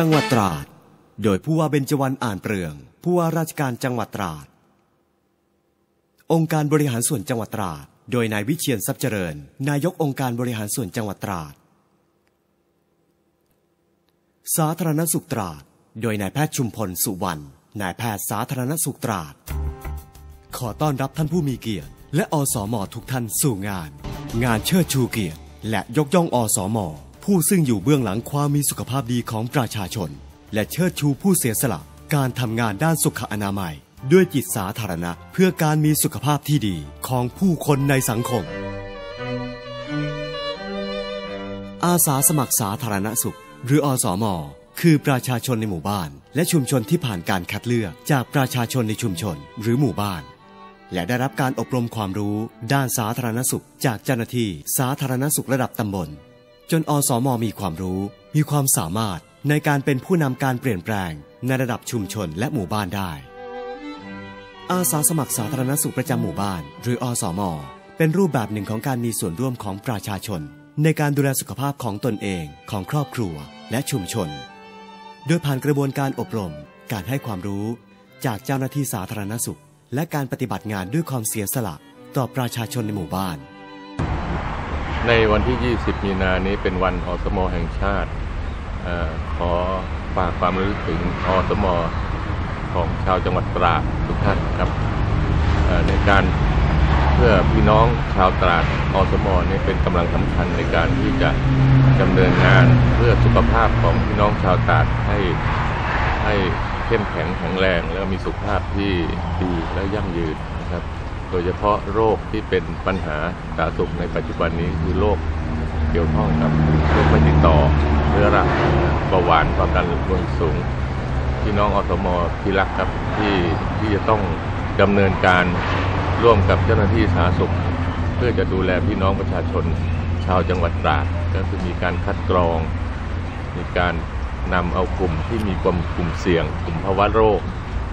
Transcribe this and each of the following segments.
จังหวัดตราด โดยผู้ว่าเบญจวรรณอ่านเปลือง ผู้ว่าราชการจังหวัดตราด องค์การบริหารส่วนจังหวัดตราด โดยนายวิเชียนทรัพย์เจริญ นายกองค์การบริหารส่วนจังหวัดตราด สาธารณสุขตราด โดยนายแพทย์ชุมพลสุวรรณ นายแพทย์สาธารณสุขตราด ขอต้อนรับท่านผู้มีเกียรติ และอสมทุกท่านสู่งาน งานเชิดชูเกียรติ และยกย่องอสม ผู้ซึ่งอยู่เบื้องหลังความมีสุขภาพดีของประชาชน และเชิดชูผู้เสียสละ การทำงานด้านสุขอนามัย ด้วยจิตสาธารณะเพื่อการมีสุขภาพที่ดีของผู้คนในสังคม อาสาสมัครสาธารณสุข หรืออสมอคือประชาชนในหมู่บ้าน และชุมชนที่ผ่านการคัดเลือกจากประชาชนในชุมชน หรือหมู่บ้าน และได้รับการอบรมความรู้ด้านสาธารณสุข จากเจ้าหน้าที่สาธารณสุขระดับตำบล จนอสมมีความรู้ มีความสามารถในการเป็นผู้นำการเปลี่ยนแปลง ในระดับชุมชนและหมู่บ้านได้ อาสาสมัครสาธารณสุขประจำหมู่บ้าน หรืออสมเป็นรูปแบบหนึ่งของการมีส่วนร่วมของประชาชน ในการดูแลสุขภาพของตนเองของครอบครัวและชุมชน โดยผ่านกระบวนการอบรม การให้ความรู้ จากเจ้าหน้าที่สาธารณสุข และการปฏิบัติงานด้วยความเสียสละ ต่อประชาชนในหมู่บ้าน ในวันที่ 20 มีนานี้เป็นวันอสมอแห่งชาติอขอฝากความรู้ถึงอสมอของชาวจังหวัดตราดทุกท่านครับในการเพื่อพี่น้องชาวตราดอสมนี่เป็นกำลังสำคัญในการที่จะดำเนินงานเพื่อสุขภาพของพี่น้องชาวตราดให้ให้เข้มแข็งแข็งแรง แล้วมีสุขภาพที่ดีและยั่งยืนนะครับ โดยเฉพาะโรคที่เป็นปัญหาสาธารณสุขในปัจจุบันนี้คือโรคเกี่ยวข้องกับโรคไม่ติดต่อเรื้อรังเบาหวานความดันโลหิตสูงพี่น้องอสมที่รักครับที่ที่จะต้องดำเนินการร่วมกับเจ้าหน้าที่สาธารณสุข เพื่อจะดูแลพี่น้องประชาชนชาวจังหวัดตราดก็คือมีการคัดกรอง มีการนำเอากลุ่มที่มีกลุ่มกลุ่มเสี่ยง กลุ่มภาวะโรค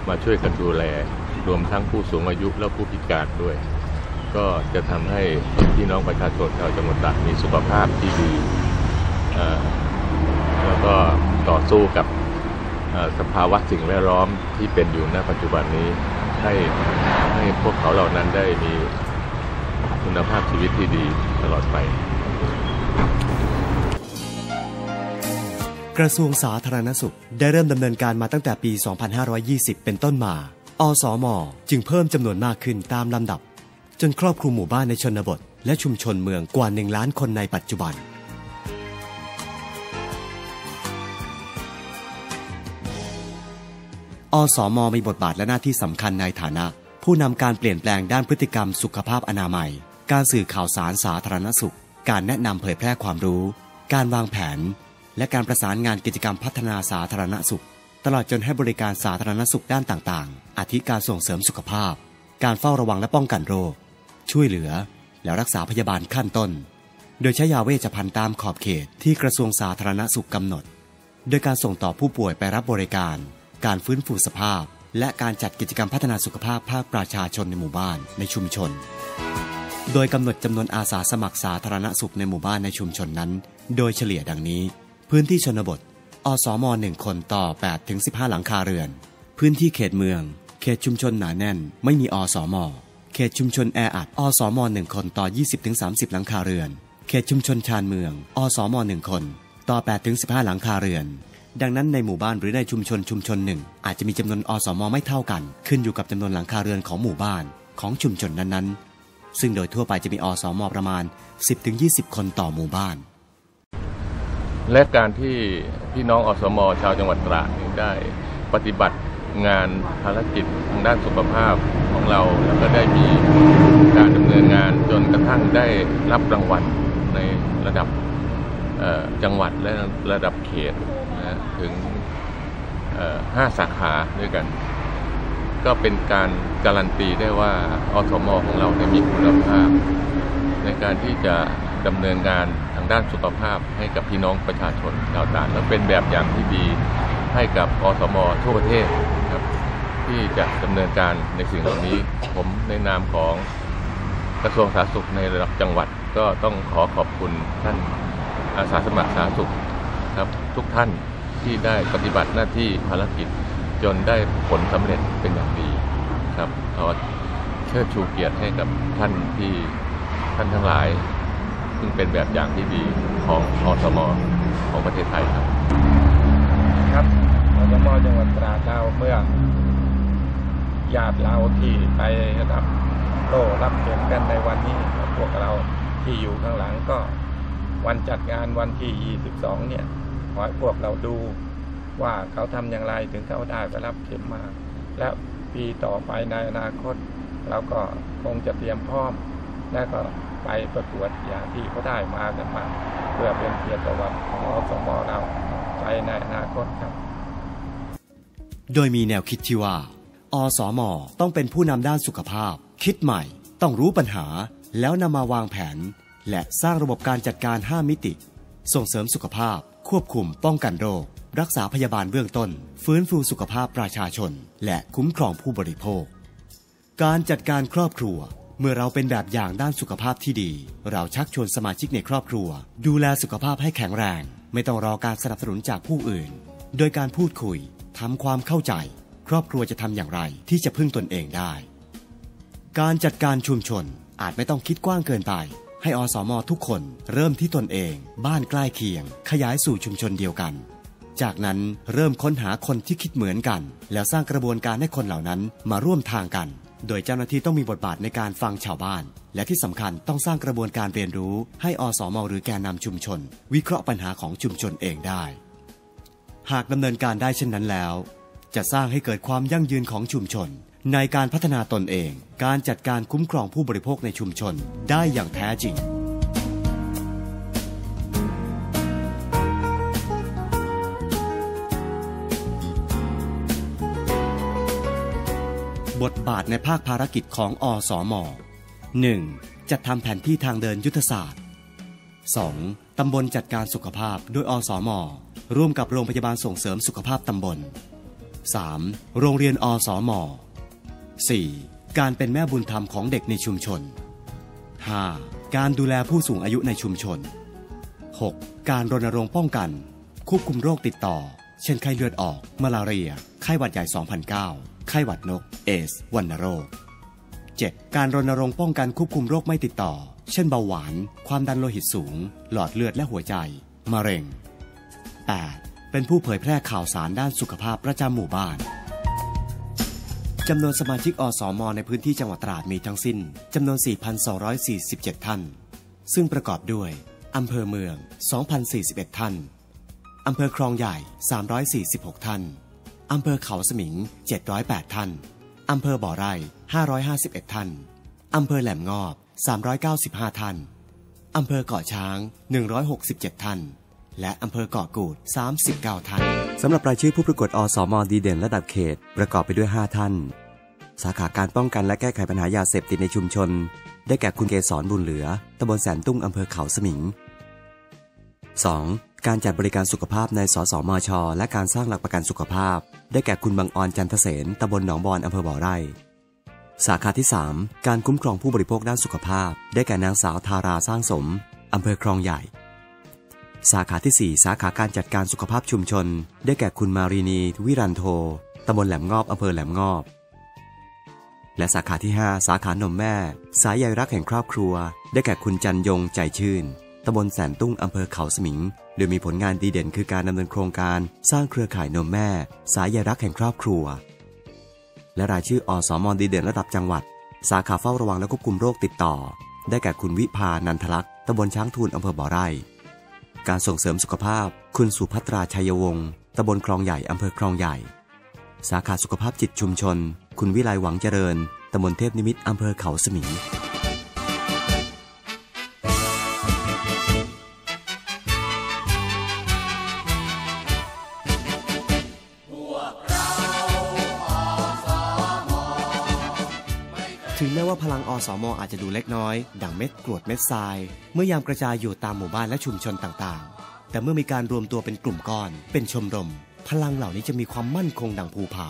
มาช่วยกันดูแล รวมทั้งผู้สูงอายุและผู้พิการด้วย ก็จะทำให้พี่น้องประชาชนชาวจังหวัดตาดมีสุขภาพที่ดีแล้วก็ต่อสู้กับสภาวะสิ่งแวดล้อมที่เป็นอยู่ณปัจจุบันนี้ให้ให้พวกเขาเหล่านั้นได้มีคุณภาพชีวิตที่ดีตลอดไป กระทรวงสาธารณสุขได้เริ่มดำเนินการมาตั้งแต่ปี 2520 เป็นต้นมา อสมจึงเพิ่มจำนวนมากขึ้นตามลำดับ จนครอบคลุมหมู่บ้านในชนบท และชุมชนเมืองกว่า1ล้านคนในปัจจุบัน อสมมีบทบาทและหน้าที่สำคัญในฐานะ ผู้นำการเปลี่ยนแปลงด้านพฤติกรรมสุขภาพอนามัย การสื่อข่าวสารสาธารณสุข การแนะนำเผยแพร่ความรู้ การวางแผน และการประสานงานกิจกรรมพัฒนาสาธารณสุข ตลอดจนให้บริการสาธารณสุขด้านต่างๆ อาทิการส่งเสริมสุขภาพ การเฝ้าระวังและป้องกันโรค ช่วยเหลือ และรักษาพยาบาลขั้นต้น โดยใช้ยาเวชภัณฑ์ตามขอบเขตที่กระทรวงสาธารณสุขกำหนด โดยการส่งต่อผู้ป่วยไปรับบริการ การฟื้นฟูสภาพ และการจัดกิจกรรมพัฒนาสุขภาพภาคประชาชนในหมู่บ้านในชุมชน โดยกำหนดจำนวนอาสาสมัครสาธารณสุขในหมู่บ้านในชุมชนนั้น โดยเฉลี่ยดังนี้ พื้นที่ชนบท อสม1คนต่อ8-15 หลังคาเรือน พื้นที่เขตเมือง เขตชุมชนหนาแน่น ไม่มีอสมเขตชุมชนแออัดอสม1คนต่อ 20-30 หลังคาเรือน เขตชุมชนชานเมือง อสม1คน ต่อ8-15 หลังคาเรือน ดังนั้นในหมู่บ้านหรือในชุมชนชุมชนหนึ่ง อาจจะมีจำนวนอสมไม่เท่ากัน ขึ้นอยู่กับจำนวนหลังคาเรือนของหมู่บ้านของชุมชนนั้นๆ ซึ่งโดยทั่วไปจะมีอสมประมาณ 10-20 คนต่อหมู่บ้าน และการที่พี่น้องอสม ชาวจังหวัดตราดได้ปฏิบัติงานภารกิจทางด้านสุขภาพของเราแล้วก็ได้มีการดำเนินงานจนกระทั่งได้รับรางวัลในระดับจังหวัดและระดับเขตนะถึงห้าสาขาด้วยกัน ก็เป็นการการันตีได้ว่าอสมของเราเนี่ยมีคุณภาพ การที่จะดำเนินงานทางด้านสุขภาพให้กับพี่น้องประชาชนชาวตราดและเป็นแบบอย่างที่ดีให้กับอสมทั่วประเทศครับที่จะดำเนินการในสิ่งเหล่านี้ ผมในนามของกระทรวงสาธารณสุขในระดับจังหวัดก็ต้องขอขอบคุณท่านอาสาสมัครสาธารณสุขครับทุกท่านที่ได้ปฏิบัติหน้าที่ภารกิจจนได้ผลสำเร็จเป็นอย่างดีครับขอเชิดชูเกียรติให้กับท่านที่ ท่านทั้งหลาย ซึ่งเป็นแบบอย่างที่ดีของอสมของประเทศไทยครับครับอสมจังหวัดตราดเราเมื่อญาติเราที่ไปรับโลรับเข็มกันในวันนี้พวกเราที่อยู่ข้างหลังก็วันจัดงานวันที่ 22 เนี่ย ขอให้พวกเราดูว่าเขาทำอย่างไรถึงเขาได้ไปรับเข็มมา แล้วปีต่อไปในอนาคต เราก็คงจะเตรียมพร้อม และก็ ไปประกวดอย่างที่เขาได้มากันมา เพื่อเป็นเกียรติประวัติของอสมเราไปในอนาคตครับ โดยมีแนวคิดที่ว่า อสมต้องเป็นผู้นำด้านสุขภาพ คิดใหม่ ต้องรู้ปัญหา แล้วนำมาวางแผน และสร้างระบบการจัดการ 5 มิติ ส่งเสริมสุขภาพ ควบคุมป้องกันโรค รักษาพยาบาลเบื้องต้น ฟื้นฟูสุขภาพประชาชน และคุ้มครองผู้บริโภค การจัดการครอบครัว เมื่อเราเป็นแบบอย่างด้านสุขภาพที่ดี เราชักชวนสมาชิกในครอบครัว ดูแลสุขภาพให้แข็งแรง ไม่ต้องรอการสนับสนุนจากผู้อื่น โดยการพูดคุยทำความเข้าใจ ครอบครัวจะทำอย่างไรที่จะพึ่งตนเองได้ การจัดการชุมชนอาจไม่ต้องคิดกว้างเกินไป ให้อสมทุกคนเริ่มที่ตนเอง บ้านใกล้เคียง ขยายสู่ชุมชนเดียวกัน จากนั้นเริ่มค้นหาคนที่คิดเหมือนกัน แล้วสร้างกระบวนการให้คนเหล่านั้นมาร่วมทางกัน โดยเจ้าหน้าที่ต้องมีบทบาทในการฟังชาวบ้าน และที่สำคัญต้องสร้างกระบวนการเรียนรู้ ให้อสมหรือแกนนำชุมชน วิเคราะห์ปัญหาของชุมชนเองได้ หากดำเนินการได้เช่นนั้นแล้ว จะสร้างให้เกิดความยั่งยืนของชุมชน ในการพัฒนาตนเอง การจัดการคุ้มครองผู้บริโภคในชุมชนได้อย่างแท้จริง บทบาทในภาคภารกิจของอสม 1. จัดทำแผนที่ทางเดินยุทธศาสตร์ 2. ตำบลจัดการสุขภาพโดยอสมร่วมกับโรงพยาบาลส่งเสริมสุขภาพตำบล 3. โรงเรียนอสม 4. การเป็นแม่บุญธรรมของเด็กในชุมชน 5. การดูแลผู้สูงอายุในชุมชน 6. การรณรงค์ป้องกัน ควบคุมโรคติดต่อ เช่นไข้เลือดออกมาลาเรีย ไข้หวัดใหญ่ 2009 ไข้หวัดนก เอสวัณโรค 7. การรณรงค์ป้องกันควบคุมโรคไม่ติดต่อ เช่นเบาหวาน ความดันโลหิตสูง หลอดเลือดและหัวใจ มะเร็ง 8. เป็นผู้เผยแพร่ข่าวสารด้านสุขภาพประจำหมู่บ้าน จำนวนสมาชิกอสมในพื้นที่จังหวัดตราดมีทั้งสิ้น จำนวน 4,247 ท่าน ซึ่งประกอบด้วย อำเภอเมือง 2,041 ท่าน อำเภอคลองใหญ่ 346 ท่าน อำเภอเขาสมิง 708 ท่าน อำเภอบ่อไร่ 551 ท่าน อำเภอแหลมงอบ 395 ท่าน อำเภอเกาะช้าง 167 ท่าน และอำเภอเกาะกูด 39 ท่าน สำหรับรายชื่อผู้ประกวดอสมดีเด่นระดับเขต ประกอบไปด้วย 5 ท่าน สาขาการป้องกันและแก้ไขปัญหายาเสพติดในชุมชน ได้แก่คุณเกษรบุญเหลือ ตำบลแสนตุ้งอำเภอเขาสมิง 2. การจัดบริการสุขภาพในสสมช และการสร้างหลักประกันสุขภาพ ได้แก่คุณบางออนจันทเสนตำบลหนองบอนอำเภอบ่อไร่ สาขาที่ 3 การคุ้มครองผู้บริโภคด้านสุขภาพ ได้แก่นางสาวทาราสร้างสมอำเภอคลองใหญ่ สาขาที่ 4 สาขาการจัดการสุขภาพชุมชน ได้แก่คุณมารีนีวิรันโทตำบลแหลมงอบอำเภอแหลมงอบ และสาขาที่ 5 สาขานมแม่ สายใยรักแห่งครอบครัว ได้แก่คุณจันยงใจชื่นตำบลแสนตุ้งอำเภอเขาสมิง โดยมีผลงานดีเด่นคือการดำเนินโครงการสร้างเครือข่ายนมแม่ สายใยรักแห่งครอบครัว และรายชื่ออสมดีเด่นระดับจังหวัด สาขาเฝ้าระวังและควบคุมโรคติดต่อ ได้แก่คุณวิพานันทลักษ์ตำบลช้างทูลอำเภอบ่อไร่ การส่งเสริมสุขภาพ คุณสุภัตราชัยวงศ์ตำบลคลองใหญ่อำเภอคลองใหญ่ สาขาสุขภาพจิตชุมชน คุณวิไลหวังเจริญตำบลเทพนิมิตอำเภอเขาสมิง ถึงแม้ว่าพลังอสมอาจจะดูเล็กน้อย ดังเม็ดกรวดเม็ดทราย เมื่อยามกระจายอยู่ตามหมู่บ้านและชุมชนต่างๆ แต่เมื่อมีการรวมตัวเป็นกลุ่มก้อน เป็นชมรม พลังเหล่านี้จะมีความมั่นคงดังภูผา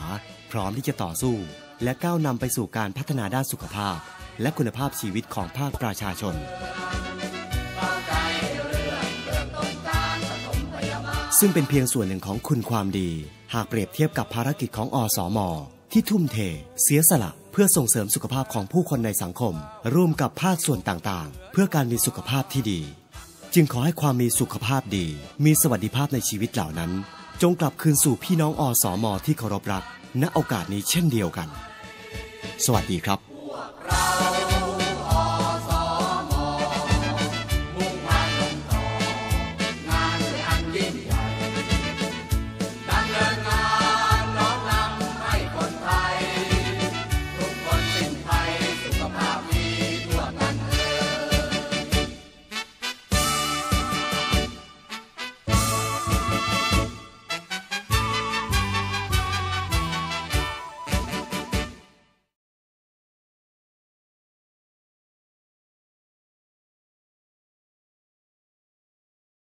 พร้อมที่จะต่อสู้ และก้าวนำไปสู่การพัฒนาด้านสุขภาพ และคุณภาพชีวิตของภาคประชาชน ซึ่งเป็นเพียงส่วนหนึ่งของคุณความดี หากเปรียบเทียบกับภารกิจของอสม ที่ทุ่มเท เสียสละ เพื่อส่งเสริมสุขภาพของผู้คนในสังคม ร่วมกับภาคส่วนต่างๆ เพื่อการมีสุขภาพที่ดี จึงขอให้ความมีสุขภาพดี มีสวัสดิภาพในชีวิตเหล่านั้น จงกลับคืนสู่พี่น้องอสมที่เคารพรัก ณโอกาสนี้เช่นเดียวกัน สวัสดีครับ